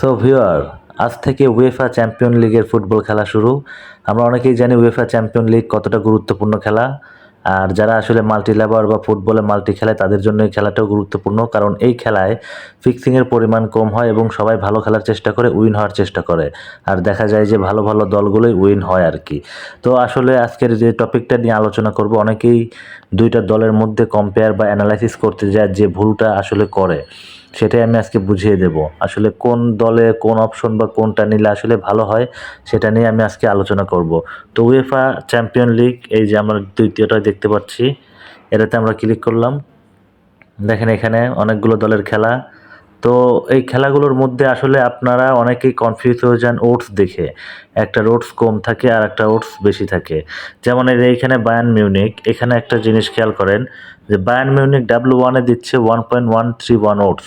So viewer আজ থেকে UEFA champion লিগের ফুটবল খেলা শুরু। আমরা অনেকেই জানি উয়েফা চ্যাম্পিয়ন লিগ কতটা গুরুত্বপূর্ণ খেলা। আর যারা আসলে মাল্টি লেবার বা ফুটবলে মাল্টি খেলায় তাদের জন্য এই খেলাটাও গুরুত্বপূর্ণ। কারণ এই খেলায় ফিক্সিংয়ের পরিমাণ কম হয় এবং সবাই ভালো খেলার চেষ্টা করে উইন হওয়ার চেষ্টা করে। আর দেখা যায় যে ভালো ভালো দলগুলোই উইন হয় আর কি। তো আসলে আজকের যে টপিকটা নিয়ে আলোচনা করব, অনেকেই দুইটা দলের মধ্যে কম্পেয়ার বা অ্যানালাইসিস করতে যায় যে ভুলটা আসলে করে। সেটাই আমি আজকে বুঝিয়ে দেব। আসলে কোন দলে কোন অপশন বা কোনটা নিলে আসলে ভালো হয়, সেটা নিয়ে আমি আজকে আলোচনা করব। তো উয়েফা চ্যাম্পিয়ন লিগ এই যে আমরা দ্বিতীয়টা দেখতে পাচ্ছি, এটাতে আমরা ক্লিক করলাম। দেখেন এখানে অনেকগুলো দলের খেলা। তো এই খেলাগুলোর মধ্যে আসলে আপনারা অনেকেই কনফিউজ হয়ে যান ওটস দেখে। একটা ওটস কম থাকে আর একটা ওটস বেশি থাকে। যেমন যে এইখানে বায়ান মিউনিক এখানে একটা জিনিস খেয়াল করেন যে বায়ান মিউনিক ডাব্লু ওয়ানে দিচ্ছে one point one three one odds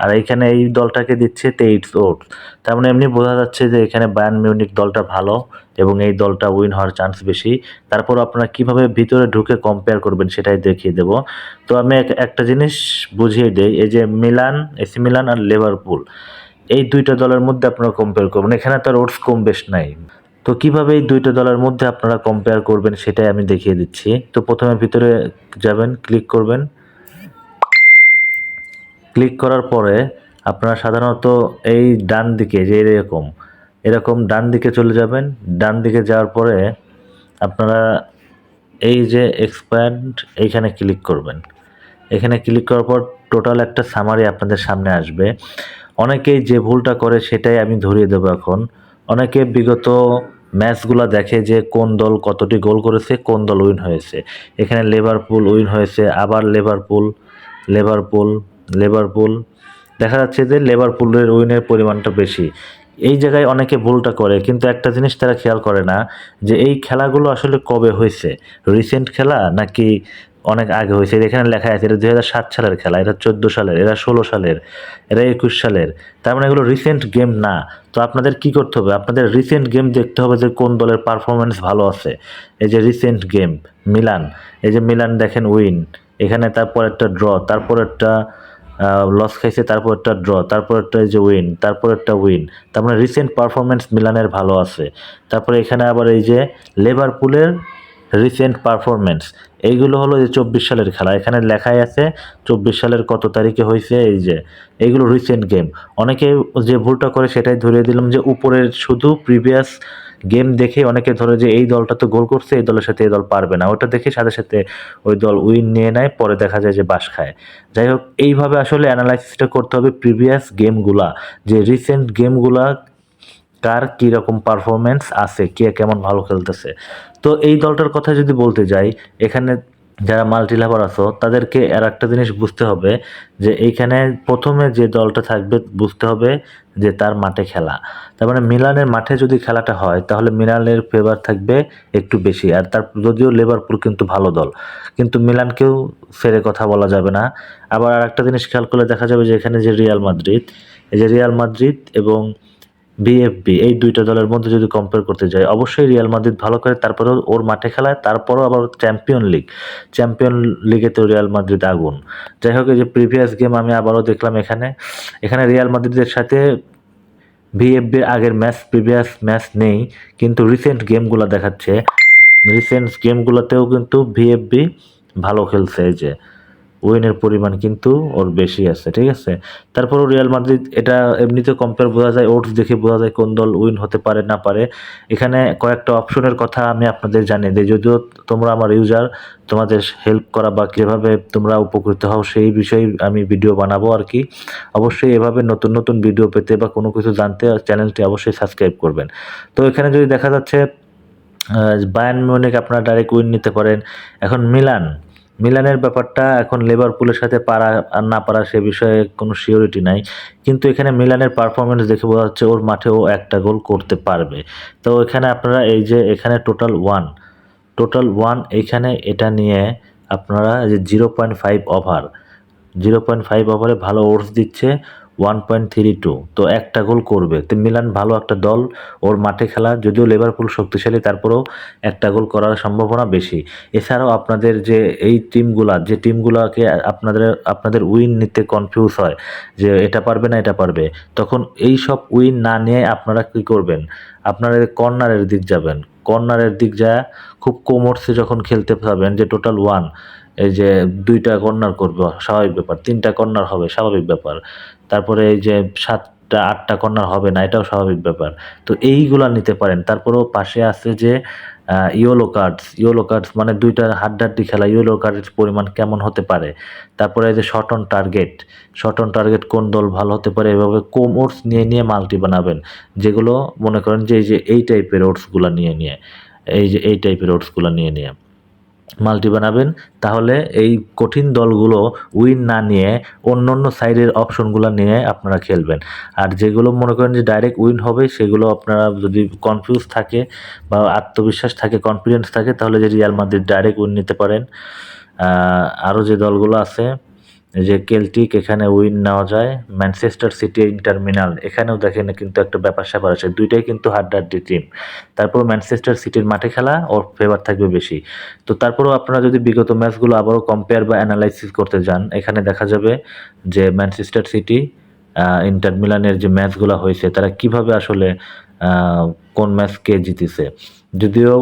আর এইখানে এই দলটাকে দিচ্ছে তেইশ ওটস তার মানে এমনি বোঝা যাচ্ছে যে এখানে বায়ান মিউনিক দলটা ভালো এবং এই দলটা উইন হওয়ার চান্স বেশি। তারপর আপনারা কীভাবে ভিতরে ঢুকে কম্পেয়ার করবেন সেটাই দেখিয়ে দেব। তো আমি এক- একটা জিনিস বুঝিয়ে দিই, এই যে মিলান, এসি মিলান আর লিভারপুল, এই দুইটা দলের মধ্যে আপনারা কম্পেয়ার করবেন। এখানে তো ওটস কম বেশ নাই। তো কীভাবে এই দুইটা দলের মধ্যে আপনারা কম্পেয়ার করবেন সেটাই আমি দেখিয়ে দিচ্ছি। তো প্রথমে ভিতরে যাবেন ক্লিক করবেন। ক্লিক করার পরে আপনারা সাধারণত এই ডান দিকে, যে এরকম এরকম ডান দিকে চলে যাবেন। ডান দিকে যাওয়ার পরে আপনারা এই যে এক্সপ্যান্ড এইখানে ক্লিক করবেন। এখানে ক্লিক করার পর টোটাল একটা সামারি আপনাদের সামনে আসবে। অনেকেই যে ভুলটা করে সেটাই আমি ধরিয়ে দেবো এখন। অনেকে বিগত ম্যাচগুলো দেখে যে কোন দল কতটি গোল করেছে, কোন দল উইন হয়েছে। এখানে লিভারপুল উইন হয়েছে, আবার লিভারপুল লিভারপুল লিভারপুল দেখা যাচ্ছে যে লিভারপুলের উইনের পরিমাণটা বেশি। এই জায়গায় অনেকে ভুলটা করে, কিন্তু একটা জিনিস তারা খেয়াল করে না, যে এই খেলাগুলো আসলে কবে হয়েছে? রিসেন্ট খেলা নাকি অনেক আগে হয়েছে? এখানে লেখা আছে, এটা দুই হাজার সাত সালের খেলা, এটা চোদ্দ সালের এরা ষোলো সালের এরা একুশ সালের। তার মানে এগুলো রিসেন্ট গেম না। তো আপনাদের কি করতে হবে? আপনাদের রিসেন্ট গেম দেখতে হবে যে কোন দলের পারফরমেন্স ভালো আছে। এই যে রিসেন্ট গেম মিলান। এই যে মিলান দেখেন উইন এখানে তারপর একটা ড্র তারপর একটা লস খাইছে তারপর একটা ড্র তারপর একটা যে উইন তারপর একটা উইন তার মানে রিসেন্ট পারফরমেন্স মিলানের ভালো আছে। তারপরে এখানে আবার এই যে লিভারপুলের রিসেন্ট পারফরমেন্স এইগুলো হলো যে চব্বিশ সালের খেলা। এখানে লেখাই আছে চব্বিশ সালের কত তারিখে হয়েছে, এই যে, এইগুলো রিসেন্ট গেম অনেকে যে ভুলটা করে সেটাই ধরিয়ে দিলাম যে উপরের শুধু প্রিভিয়াস গেম দেখে অনেকে ধরে যে এই দলটা তো গোল করছে, এই দলের সাথে এই দল পারবে না। ওটা দেখে সাথে সাথে ওই দল উইন নিয়ে নেয়, পরে দেখা যায় যে বাস খায়। যাই হোক, এইভাবে আসলে অ্যানালাইসিসটা করতে হবে প্রিভিয়াস গেমগুলা যে রিসেন্ট গেমগুলা কার কীরকম পারফরমেন্স আছে, কে কেমন ভালো খেলতেছে। তো এই দলটার কথা যদি বলতে যাই, এখানে যারা মাল্টি লাভার আছো, তাদেরকে আর একটা জিনিস বুঝতে হবে যে এইখানে প্রথমে যে দলটা থাকবে বুঝতে হবে যে তার মাঠে খেলা। তার মানে মিলানের মাঠে যদি খেলাটা হয়, তাহলে মিলানের ফেভার থাকবে একটু বেশি। আর তার যদিও লিভারপুল কিন্তু ভালো দল, কিন্তু মিলানকেও ফেরে কথা বলা যাবে না। আবার আর একটা জিনিস খেয়াল করলে দেখা যাবে যে এখানে যে রিয়াল মাদ্রিদ এই যে রিয়াল মাদ্রিদ এবং বিএফবি এই দুইটা দলের মধ্যে যদি কম্পেয়ার করতে যাই, অবশ্যই রিয়াল মাদ্রিদ ভালো করে, তারপরেও ওর মাঠে খেলায়, তারপরেও আবার চ্যাম্পিয়ন লিগ চ্যাম্পিয়ন লিগেতেও রিয়াল মাদ্রিদ আগুন। যাই হোক, এই যে প্রিভিয়াস গেম আমি আবারও দেখলাম এখানে। এখানে রিয়াল মাদ্রিদের সাথে ভিএফবির আগের ম্যাচ প্রিভিয়াস ম্যাচ নেই, কিন্তু রিসেন্ট গেমগুলো দেখাচ্ছে। রিসেন্ট গেমগুলোতেও কিন্তু ভিএফবি ভালো খেলছে, এই যে। উইনের পরিমাণ কিন্তু ওর বেশি আছে, ঠিক আছে? তারপরও রিয়াল মাদ্রিদ, এটা এমনিতে কম্পেয়ার বোঝা যায় ওটস দেখে বোঝা যায় কোন দল উইন হতে পারে, না পারে। এখানে কয়েকটা অপশনের কথা আমি আপনাদের জানিয়ে দিই, যদিও তোমরা আমার ইউজার তোমাদের হেল্প করা বা কীভাবে তোমরা উপকৃত হও, সেই বিষয়ে আমি ভিডিও বানাবো আর কি। অবশ্যই এভাবে নতুন নতুন ভিডিও পেতে বা কোনো কিছু জানতে চ্যানেলটি অবশ্যই সাবস্ক্রাইব করবেন। তো এখানে যদি দেখা যাচ্ছে বায়ান মিউনিক আপনারা ডাইরেক্ট উইন নিতে পারেন, এখন মিলান মিলানের ব্যাপারটা এখন লিভারপুলের সাথে পারা আর না পারা সে বিষয়ে কোনো সিওরিটি নাই। কিন্তু এখানে মিলানের পারফরমেন্স দেখে বোঝা যাচ্ছে ওর মাঠেও একটা গোল করতে পারবে। তো এখানে আপনারা এই যে এখানে টোটাল ওয়ান টোটাল ওয়ান এইখানে এটা নিয়ে আপনারা যে zero point five over, zero point five ওভারে ভালো ওর্স দিচ্ছে। One point three two. তো একটা গোল করবে। তো মিলান ভালো একটা দল। ওর মাঠে খেলা, যদিও লিভারপুল শক্তিশালী, তারপরেও একটা গোল করার সম্ভাবনা বেশি। এছাড়াও আপনাদের যে এই টিমগুলা, যে টিমগুলোকে আপনাদের আপনাদের উইন নিতে কনফিউজ হয়, যে এটা পারবে না, এটা পারবে। তখন এই সব উইন না নিয়ে আপনারা কি করবেন? আপনারা কর্নারের দিক যাবেন। কর্নারের দিক যা খুব কোমরসে যখন খেলতে পারবেন যে টোটাল ওয়ান এই যে দুইটা কর্নার করবে, স্বাভাবিক ব্যাপার। তিনটা কর্নার হবে, স্বাভাবিক ব্যাপার। তারপরে এই যে সাতটা, আটটা কর্নার হবে না, এটাও স্বাভাবিক ব্যাপার। তো এইগুলা নিতে পারেন। তারপরেও পাশে আছে যে ইয়েলো কার্ডস ইয়েলো কার্ডস মানে দুইটা হাড্ডাহাড্ডি খেলা ইয়েলো কার্ডের পরিমাণ কেমন হতে পারে? তারপরে এই যে shot on target shot on target কোন দল ভালো হতে পারে? এভাবে কোম ওটস নিয়ে নিয়ে মাল্টি বানাবেন। যেগুলো মনে করেন যে, এই যে এই টাইপের ওটসগুলো নিয়ে নিয়ে। এই যে এই টাইপের ওটসগুলো নিয়ে নিয়ে। মাল্টি বানাবেন, তাহলে এই কঠিন দলগুলো উইন না নিয়ে অন্য অন্য সাইডের অপশনগুলো নিয়ে আপনারা খেলবেন। আর যেগুলো মনে করেন যে ডাইরেক্ট উইন হবে, সেগুলো আপনারা যদি কনফিউজ থাকে বা আত্মবিশ্বাস থাকে কনফিডেন্স থাকে, তাহলে যে রিয়াল মাদ্রিদ ডাইরেক্ট উইন নিতে পারেন। আরও যে দলগুলো আছে যে কেলটিক এখানে উইন নেওয়া যায়, ম্যানচেস্টার সিটি ইন্টারমিনাল, এখানেও দেখেন কিন্তু একটা ব্যাপার স্যাপার আছে, দুইটাই কিন্তু হাড্ডাহাড্ডি টিম। তারপর ম্যানচেস্টার সিটির মাঠে খেলা, ওর ফেভার থাকবে বেশি। তো তারপরেও আপনারা যদি বিগত ম্যাচগুলো আবারও কম্পেয়ার বা অ্যানালাইসিস করতে যান, এখানে দেখা যাবে যে ম্যানচেস্টার সিটি ইন্টার মিলানের যে ম্যাচগুলো হয়েছে, তারা কীভাবে আসলে কোন ম্যাচ কে জিতেছে। যদিও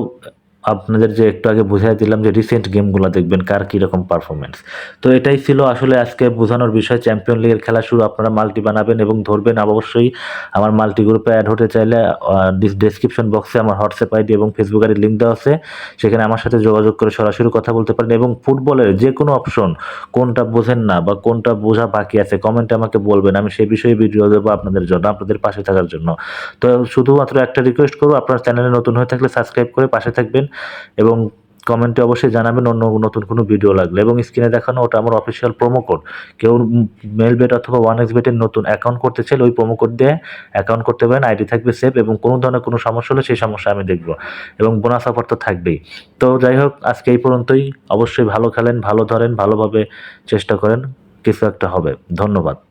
আপনাদের যে একটু আগে বুঝাই দিলাম যে রিসেন্ট গেমগুলো দেখবেন, কার কীরকম পারফরমেন্স তো এটাই ছিল আসলে আজকে বোঝানোর বিষয়। চ্যাম্পিয়ন লিগের খেলা শুরু আপনারা মাল্টি বানাবেন এবং ধরবেন। অবশ্যই আমার মাল্টি গ্রুপে অ্যাড হতে চাইলে ডেসক্রিপশন বক্সে আমার হোয়াটসঅ্যাপ আইডি এবং ফেসবুক আইডি লিঙ্ক দেওয়া আছে। সেখানে আমার সাথে যোগাযোগ করে সরাসরি কথা বলতে পারেন এবং ফুটবলের যে কোনো অপশন কোনটা বোঝেন না বা কোনটা বোঝা বাকি আছে কমেন্টে আমাকে বলবেন। আমি সেই বিষয়ে ভিডিও দেবো আপনাদের জন্য, আপনাদের পাশে থাকার জন্য। তো শুধুমাত্র একটা রিকোয়েস্ট করব, আপনার চ্যানেলে নতুন হয়ে থাকলে সাবস্ক্রাইব করে পাশে থাকবেন। এবং কমেন্টে অবশ্যই জানাবেন অন্য নতুন কোনো ভিডিও লাগলে। এবং স্ক্রিনে দেখানো ওটা আমার অফিসিয়াল প্রোমো কোড কেউ মেল বেট অথবা ওয়ান এক্স বেটের নতুন অ্যাকাউন্ট করতে চাইলে ওই প্রোমো কোড দিয়ে অ্যাকাউন্ট করতে পারেন আইডি থাকবে সেভ এবং কোনো ধরনের কোনো সমস্যা হলে সেই সমস্যা আমি দেখব। এবং বোনাস অফার তো থাকবেই। তো যাই হোক, আজকে এই পর্যন্তই। অবশ্যই ভালো খেলেন, ভালো ধরেন, ভালোভাবে চেষ্টা করেন, কিছু একটা হবে। ধন্যবাদ।